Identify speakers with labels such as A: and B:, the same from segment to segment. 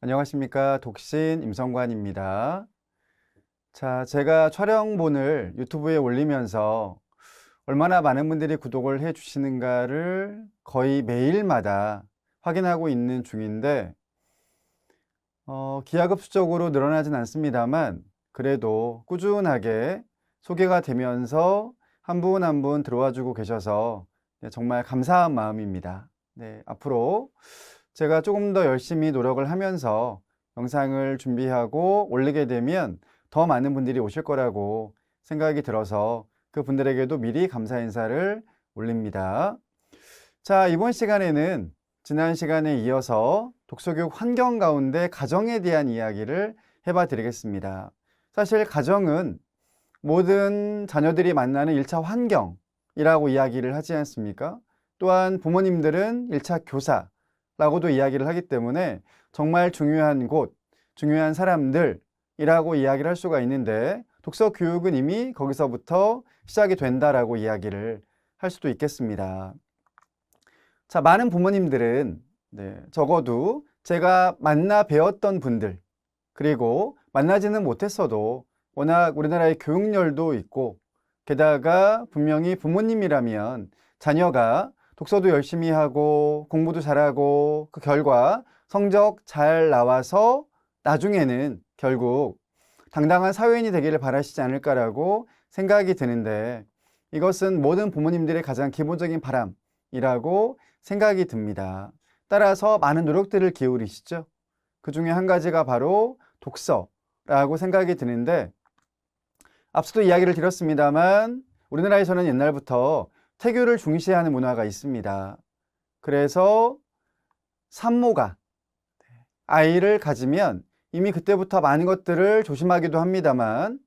A: 안녕하십니까. 독신 임성관입니다. 자, 제가 촬영본을 유튜브에 올리면서 얼마나 많은 분들이 구독을 해 주시는가를 거의 매일마다 확인하고 있는 중인데, 어, 기하급수적으로 늘어나진 않습니다만, 그래도 꾸준하게 소개가 되면서 한 분 한 분 들어와 주고 계셔서 네, 정말 감사한 마음입니다. 네, 앞으로 제가 조금 더 열심히 노력을 하면서 영상을 준비하고 올리게 되면 더 많은 분들이 오실 거라고 생각이 들어서 그 분들에게도 미리 감사 인사를 올립니다. 자, 이번 시간에는 지난 시간에 이어서 독서교육 환경 가운데 가정에 대한 이야기를 해봐 드리겠습니다. 사실 가정은 모든 자녀들이 만나는 1차 환경이라고 이야기를 하지 않습니까? 또한 부모님들은 1차 교사, 라고도 이야기를 하기 때문에 정말 중요한 곳, 중요한 사람들이라고 이야기를 할 수가 있는데 독서 교육은 이미 거기서부터 시작이 된다라고 이야기를 할 수도 있겠습니다. 자, 많은 부모님들은 네, 적어도 제가 만나 배웠던 분들, 그리고 만나지는 못했어도 워낙 우리나라의 교육열도 있고, 게다가 분명히 부모님이라면 자녀가 독서도 열심히 하고 공부도 잘하고 그 결과 성적 잘 나와서 나중에는 결국 당당한 사회인이 되기를 바라시지 않을까라고 생각이 드는데 이것은 모든 부모님들의 가장 기본적인 바람이라고 생각이 듭니다. 따라서 많은 노력들을 기울이시죠. 그 중에 한 가지가 바로 독서라고 생각이 드는데 앞서도 이야기를 드렸습니다만 우리나라에서는 옛날부터 태교를 중시하는 문화가 있습니다. 그래서 산모가 아이를 가지면 이미 그때부터 많은 것들을 조심하기도 합니다만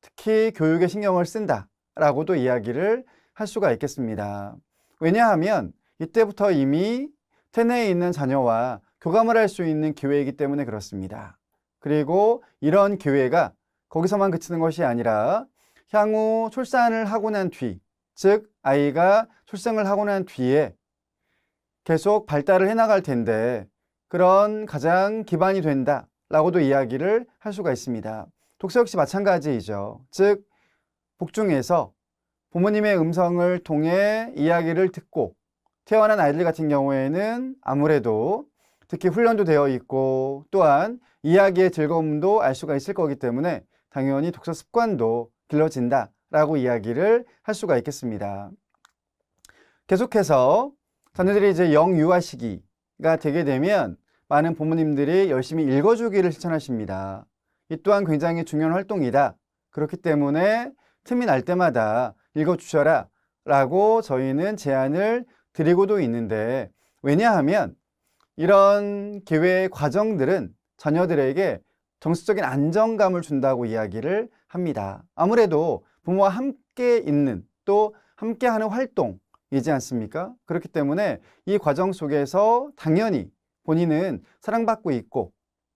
A: 특히 교육에 신경을 쓴다라고도 이야기를 할 수가 있겠습니다. 왜냐하면 이때부터 이미 태내에 있는 자녀와 교감을 할 수 있는 기회이기 때문에 그렇습니다. 그리고 이런 기회가 거기서만 그치는 것이 아니라 향후 출산을 하고 난 뒤, 즉 아이가 출생을 하고 난 뒤에 계속 발달을 해 나갈 텐데 그런 가장 기반이 된다 라고도 이야기를 할 수가 있습니다. 독서 역시 마찬가지이죠. 즉 복중에서 부모님의 음성을 통해 이야기를 듣고 태어난 아이들 같은 경우에는 아무래도 특히 훈련도 되어 있고 또한 이야기의 즐거움도 알 수가 있을 거기 때문에 당연히 독서 습관도 길러진다. 라고 이야기를 할 수가 있겠습니다. 계속해서 자녀들이 이제 영유아 시기가 되게 되면 많은 부모님들이 열심히 읽어주기를 실천하십니다. 이 또한 굉장히 중요한 활동이다. 그렇기 때문에 틈이 날 때마다 읽어주셔라 라고 저희는 제안을 드리고도 있는데 왜냐하면 이런 기회 과정들은 자녀들에게 정서적인 안정감을 준다고 이야기를 합니다. 아무래도 부모와 함께 있는 또 함께 하는 활동이지 않습니까? 그렇기 때문에 이 과정 속에서 당연히 본인은 사랑받고 있고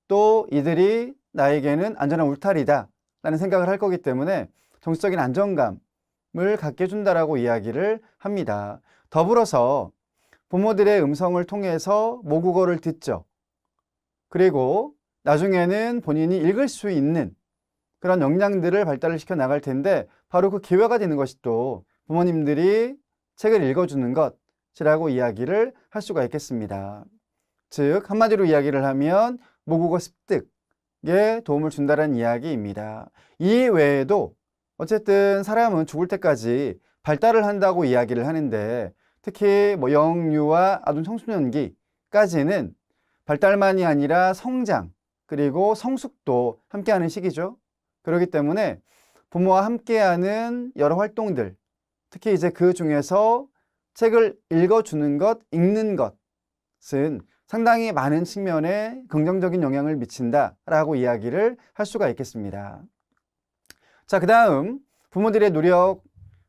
A: 또 이들이 나에게는 안전한 울타리다 라는 생각을 할 거기 때문에 정서적인 안정감을 갖게 해준다라고 이야기를 합니다. 더불어서 부모들의 음성을 통해서 모국어를 듣죠. 그리고 나중에는 본인이 읽을 수 있는 그런 역량들을 발달을 시켜 나갈 텐데 바로 그 기회가 되는 것이 또 부모님들이 책을 읽어주는 것이라고 이야기를 할 수가 있겠습니다. 즉 한마디로 이야기를 하면 모국어 습득에 도움을 준다는 이야기입니다. 이 외에도 어쨌든 사람은 죽을 때까지 발달을 한다고 이야기를 하는데 특히 뭐 영유아 아동 청소년기까지는 발달만이 아니라 성장 그리고 성숙도 함께하는 시기죠. 그렇기 때문에 부모와 함께하는 여러 활동들, 특히 이제 그 중에서 책을 읽어주는 것, 읽는 것은 상당히 많은 측면에 긍정적인 영향을 미친다라고 이야기를 할 수가 있겠습니다. 자, 그 다음 부모들의 노력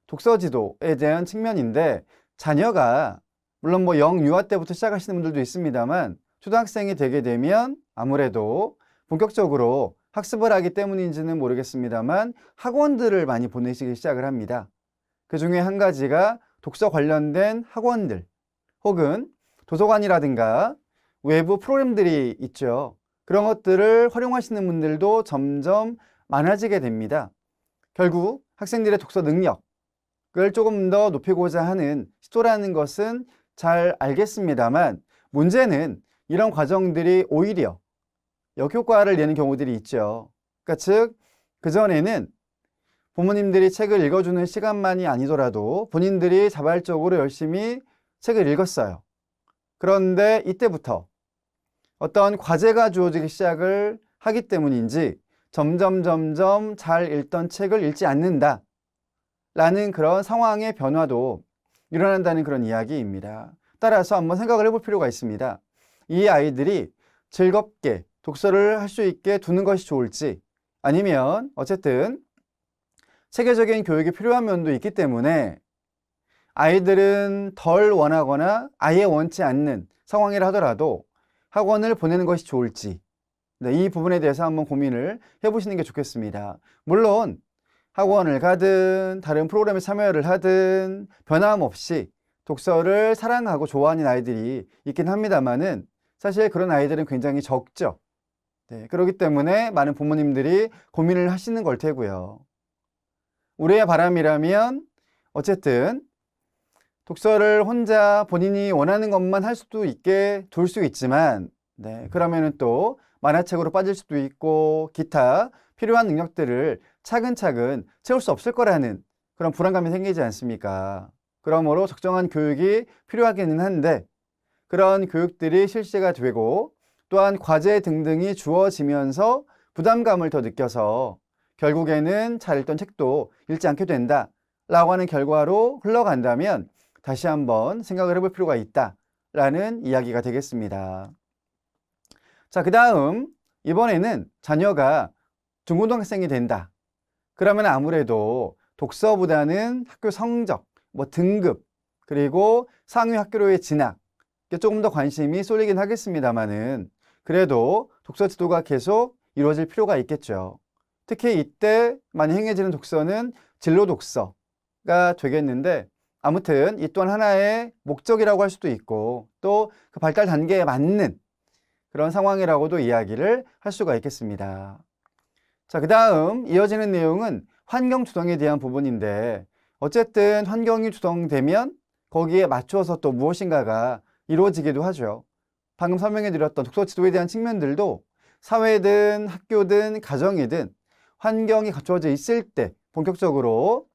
A: 독서 지도에 대한 측면인데 자녀가 물론 뭐 영유아 때부터 시작하시는 분들도 있습니다만 초등학생이 되게 되면 아무래도 본격적으로 학습을 하기 때문인지는 모르겠습니다만 학원들을 많이 보내시기 시작을 합니다. 그 중에 한 가지가 독서 관련된 학원들 혹은 도서관이라든가 외부 프로그램들이 있죠. 그런 것들을 활용하시는 분들도 점점 많아지게 됩니다. 결국 학생들의 독서 능력을 조금 더 높이고자 하는 시도라는 것은 잘 알겠습니다만 문제는 이런 과정들이 오히려 역효과를 내는 경우들이 있죠. 그러니까 즉, 그전에는 부모님들이 책을 읽어주는 시간만이 아니더라도 본인들이 자발적으로 열심히 책을 읽었어요. 그런데 이때부터 어떤 과제가 주어지기 시작을 하기 때문인지 점점 점점 잘 읽던 책을 읽지 않는다. 라는 그런 상황의 변화도 일어난다는 그런 이야기입니다. 따라서 한번 생각을 해볼 필요가 있습니다. 이 아이들이 즐겁게 독서를 할 수 있게 두는 것이 좋을지 아니면 어쨌든 체계적인 교육이 필요한 면도 있기 때문에 아이들은 덜 원하거나 아예 원치 않는 상황이라 하더라도 학원을 보내는 것이 좋을지 네, 이 부분에 대해서 한번 고민을 해보시는 게 좋겠습니다. 물론 학원을 가든 다른 프로그램에 참여를 하든 변함없이 독서를 사랑하고 좋아하는 아이들이 있긴 합니다만은 사실 그런 아이들은 굉장히 적죠. 네, 그렇기 때문에 많은 부모님들이 고민을 하시는 걸 테고요. 우리의 바람이라면 어쨌든 독서를 혼자 본인이 원하는 것만 할 수도 있게 둘수 있지만 네, 그러면은 또 만화책으로 빠질 수도 있고 기타 필요한 능력들을 차근차근 채울 수 없을 거라는 그런 불안감이 생기지 않습니까? 그러므로 적정한 교육이 필요하기는 한데 그런 교육들이 실시가 되고 또한 과제 등등이 주어지면서 부담감을 더 느껴서 결국에는 잘 읽던 책도 읽지 않게 된다 라고 하는 결과로 흘러간다면 다시 한번 생각을 해볼 필요가 있다 라는 이야기가 되겠습니다. 자, 그 다음 이번에는 자녀가 중고등학생이 된다. 그러면 아무래도 독서보다는 학교 성적, 뭐 등급, 그리고 상위 학교로의 진학, 조금 더 관심이 쏠리긴 하겠습니다만은 그래도 독서 지도가 계속 이루어질 필요가 있겠죠. 특히 이때 많이 행해지는 독서는 진로 독서가 되겠는데 아무튼 이 또한 하나의 목적이라고 할 수도 있고 또 그 발달 단계에 맞는 그런 상황이라고도 이야기를 할 수가 있겠습니다. 자, 그 다음 이어지는 내용은 환경 조성에 대한 부분인데 어쨌든 환경이 조성되면 거기에 맞춰서 또 무엇인가가 이루어지기도 하죠. 방금 설명해 드렸던 독서 지도에 대한 측면들도 사회든 학교든 가정이든 환경이 갖춰져 있을 때 본격적으로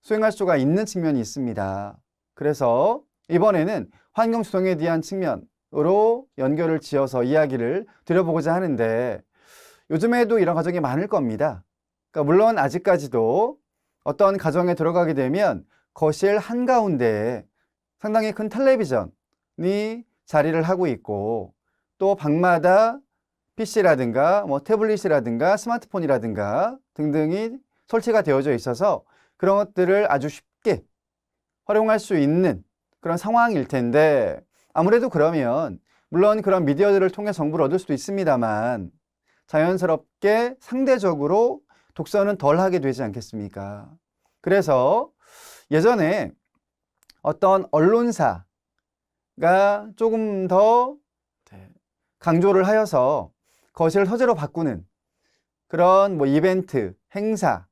A: 수행할 수가 있는 측면이 있습니다. 그래서 이번에는 환경 조성에 대한 측면으로 연결을 지어서 이야기를 드려보고자 하는데 요즘에도 이런 가정이 많을 겁니다. 그러니까 물론 아직까지도 어떤 가정에 들어가게 되면 거실 한가운데에 상당히 큰 텔레비전이 자리를 하고 있고 또 방마다 PC라든가 뭐 태블릿이라든가 스마트폰이라든가 등등이 설치가 되어져 있어서 그런 것들을 아주 쉽게 활용할 수 있는 그런 상황일 텐데 아무래도 그러면 물론 그런 미디어들을 통해 정보를 얻을 수도 있습니다만 자연스럽게 상대적으로 독서는 덜 하게 되지 않겠습니까? 그래서 예전에 어떤 언론사 가 조금 더 강조를 하여서 거실을 서재로 바꾸는 그런 뭐 이벤트, 행사,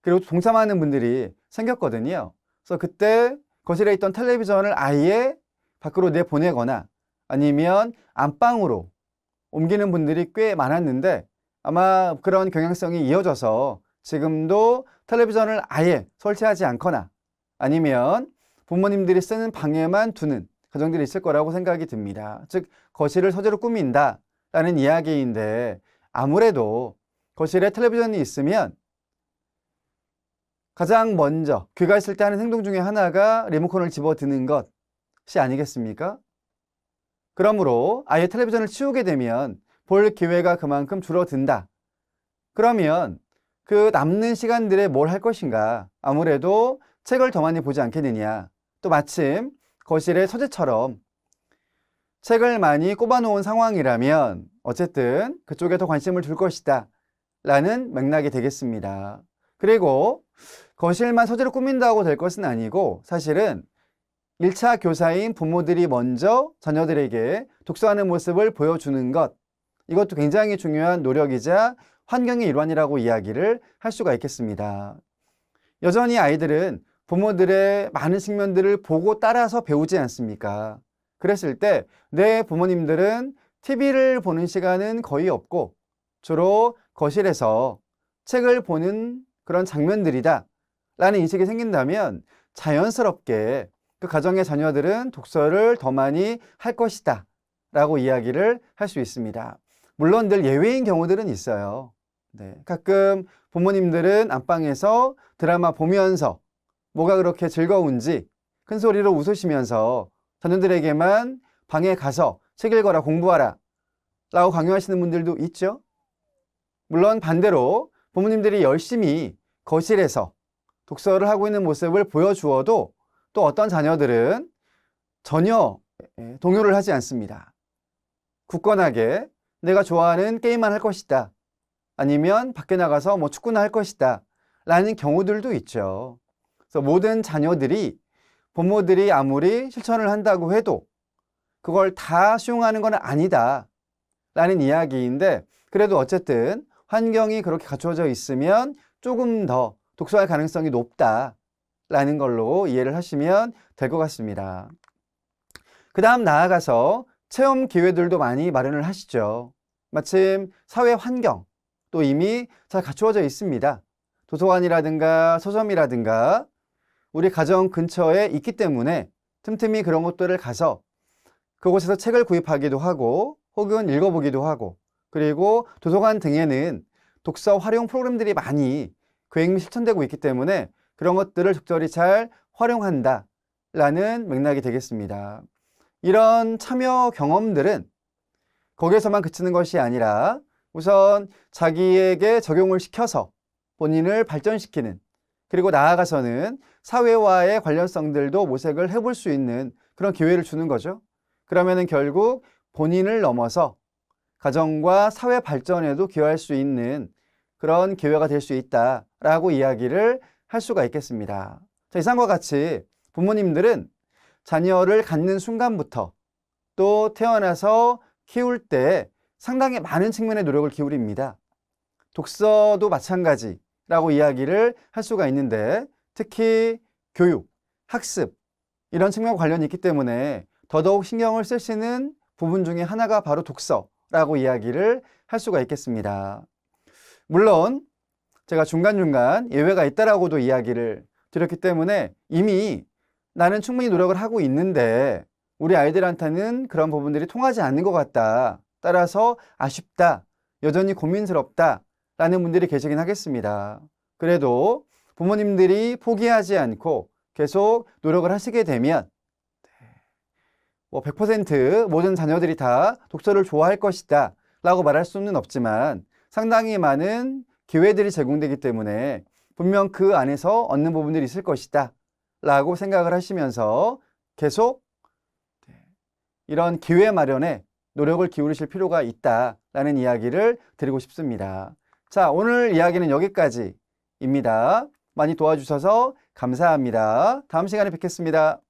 A: 그리고 동참하는 분들이 생겼거든요. 그래서 그때 거실에 있던 텔레비전을 아예 밖으로 내보내거나 아니면 안방으로 옮기는 분들이 꽤 많았는데 아마 그런 경향성이 이어져서 지금도 텔레비전을 아예 설치하지 않거나 아니면 부모님들이 쓰는 방에만 두는 가정들이 있을 거라고 생각이 듭니다. 즉, 거실을 서재로 꾸민다 라는 이야기인데 아무래도 거실에 텔레비전이 있으면 가장 먼저 귀가 있을 때 하는 행동 중에 하나가 리모컨을 집어드는 것이 아니겠습니까? 그러므로 아예 텔레비전을 치우게 되면 볼 기회가 그만큼 줄어든다. 그러면 그 남는 시간들에 뭘 할 것인가? 아무래도 책을 더 많이 보지 않겠느냐. 또 마침 거실의 서재처럼 책을 많이 꼽아놓은 상황이라면 어쨌든 그쪽에 더 관심을 둘 것이다. 라는 맥락이 되겠습니다. 그리고 거실만 서재로 꾸민다고 될 것은 아니고 사실은 1차 교사인 부모들이 먼저 자녀들에게 독서하는 모습을 보여주는 것 이것도 굉장히 중요한 노력이자 환경의 일환이라고 이야기를 할 수가 있겠습니다. 여전히 아이들은 부모들의 많은 측면들을 보고 따라서 배우지 않습니까? 그랬을 때 내 부모님들은 TV를 보는 시간은 거의 없고 주로 거실에서 책을 보는 그런 장면들이다 라는 인식이 생긴다면 자연스럽게 그 가정의 자녀들은 독서를 더 많이 할 것이다 라고 이야기를 할 수 있습니다. 물론 늘 예외인 경우들은 있어요. 네, 가끔 부모님들은 안방에서 드라마 보면서 뭐가 그렇게 즐거운지 큰 소리로 웃으시면서 자녀들에게만 방에 가서 책 읽어라 공부하라 라고 강요하시는 분들도 있죠. 물론 반대로 부모님들이 열심히 거실에서 독서를 하고 있는 모습을 보여주어도 또 어떤 자녀들은 전혀 예, 동요를 하지 않습니다. 굳건하게 내가 좋아하는 게임만 할 것이다. 아니면 밖에 나가서 뭐 축구나 할 것이다. 라는 경우들도 있죠. 그래서 모든 자녀들이 부모들이 아무리 실천을 한다고 해도 그걸 다 수용하는 건 아니다. 라는 이야기인데 그래도 어쨌든 환경이 그렇게 갖춰져 있으면 조금 더 독서할 가능성이 높다. 라는 걸로 이해를 하시면 될 것 같습니다. 그 다음 나아가서 체험 기회들도 많이 마련을 하시죠. 마침 사회 환경 또 이미 잘 갖추어져 있습니다. 도서관이라든가 서점이라든가 우리 가정 근처에 있기 때문에 틈틈이 그런 곳들을 가서 그곳에서 책을 구입하기도 하고 혹은 읽어보기도 하고 그리고 도서관 등에는 독서 활용 프로그램들이 많이 및 실천되고 있기 때문에 그런 것들을 적절히 잘 활용한다 라는 맥락이 되겠습니다. 이런 참여 경험들은 거기에서만 그치는 것이 아니라 우선 자기에게 적용을 시켜서 본인을 발전시키는 그리고 나아가서는 사회와의 관련성들도 모색을 해볼 수 있는 그런 기회를 주는 거죠. 그러면은 결국 본인을 넘어서 가정과 사회 발전에도 기여할 수 있는 그런 기회가 될 수 있다라고 이야기를 할 수가 있겠습니다. 자, 이상과 같이 부모님들은 자녀를 갖는 순간부터 또 태어나서 키울 때 상당히 많은 측면의 노력을 기울입니다. 독서도 마찬가지 라고 이야기를 할 수가 있는데 특히 교육, 학습 이런 측면과 관련이 있기 때문에 더더욱 신경을 쓰시는 부분 중에 하나가 바로 독서라고 이야기를 할 수가 있겠습니다. 물론 제가 중간중간 예외가 있다라고도 이야기를 드렸기 때문에 이미 나는 충분히 노력을 하고 있는데 우리 아이들한테는 그런 부분들이 통하지 않는 것 같다. 따라서 아쉽다. 여전히 고민스럽다. 라는 분들이 계시긴 하겠습니다. 그래도 부모님들이 포기하지 않고 계속 노력을 하시게 되면 뭐 100% 모든 자녀들이 다 독서를 좋아할 것이다. 라고 말할 수는 없지만 상당히 많은 기회들이 제공되기 때문에 분명 그 안에서 얻는 부분들이 있을 것이다. 라고 생각을 하시면서 계속 이런 기회 마련에 노력을 기울이실 필요가 있다라는 이야기를 드리고 싶습니다. 자, 오늘 이야기는 여기까지입니다. 많이 도와주셔서 감사합니다. 다음 시간에 뵙겠습니다.